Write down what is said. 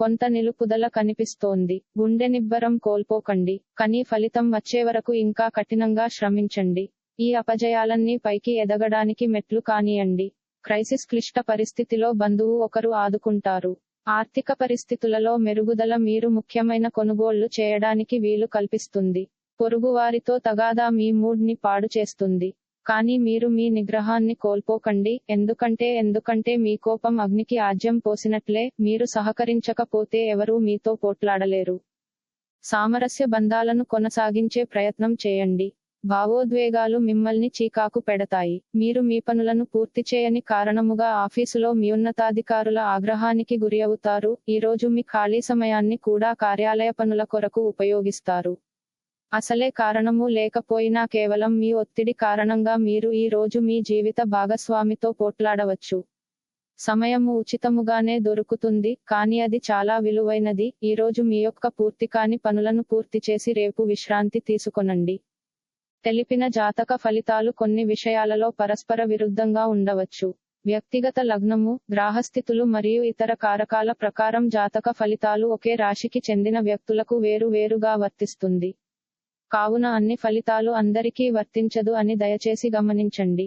కొంత నిలుపుదల కనిపిస్తోంది. గుండె నిబ్బరం కోల్పోకండి. కానీ ఫలితం వచ్చే వరకు ఇంకా కఠినంగా శ్రమించండి. ఈ అపజయాలన్నీ పైకి ఎదగడానికి మెట్లు కానియండి. క్రైసిస్ క్లిష్ట పరిస్థితిలో బంధువు ఒకరు ఆదుకుంటారు. ఆర్థిక పరిస్థితులలో మెరుగుదల మీరు ముఖ్యమైన కొనుగోళ్ళు చేయడానికి వీలు కల్పిస్తుంది. పొరుగువారితో తగాదా మీ మూడ్ని పాడు చేస్తుంది. కానీ మీరు మీ నిగ్రహాన్ని కోల్పోకండి ఎందుకంటే ఎందుకంటే మీ కోపం అగ్నికి ఆజ్యం పోసినట్లే మీరు సహకరించకపోతే ఎవరూ మీతో పోట్లాడలేరు. సామరస్య బంధాలను కొనసాగించే ప్రయత్నం చేయండి. భావోద్వేగాలు మిమ్మల్ని చీకాకు పెడతాయి. మీరు మీ పనులను పూర్తి చేయని కారణముగా ఆఫీసులో మీ ఉన్నతాధికారుల ఆగ్రహానికి గురి అవుతారు. ఈ రోజు మీ ఖాళీ సమయాన్ని కూడా కార్యాలయ పనుల కొరకు ఉపయోగిస్తారు. అసలే కారణము లేకపోయినా కేవలం మీ ఒత్తిడి కారణంగా మీరు ఈ రోజు మీ జీవిత భాగస్వామితో పోట్లాడవచ్చు. సమయము ఉచితముగానే దొరుకుతుంది కానీ అది చాలా విలువైనది. ఈ రోజు మీ యొక్క పూర్తి కాని పనులను పూర్తి చేసి రేపు విశ్రాంతి తీసుకొనండి. తెలిపిన జాతక ఫలితాలు కొన్ని విషయాలలో పరస్పర విరుద్ధంగా ఉండవచ్చు. వ్యక్తిగత లగ్నము గ్రాహస్థితులు మరియు ఇతర కారకాల ప్రకారం జాతక ఫలితాలు ఒకే రాశికి చెందిన వ్యక్తులకు వేరు వేరుగా వర్తిస్తుంది. కావున అన్ని ఫలితాలు అందరికీ వర్తించదు అని దయచేసి గమనించండి.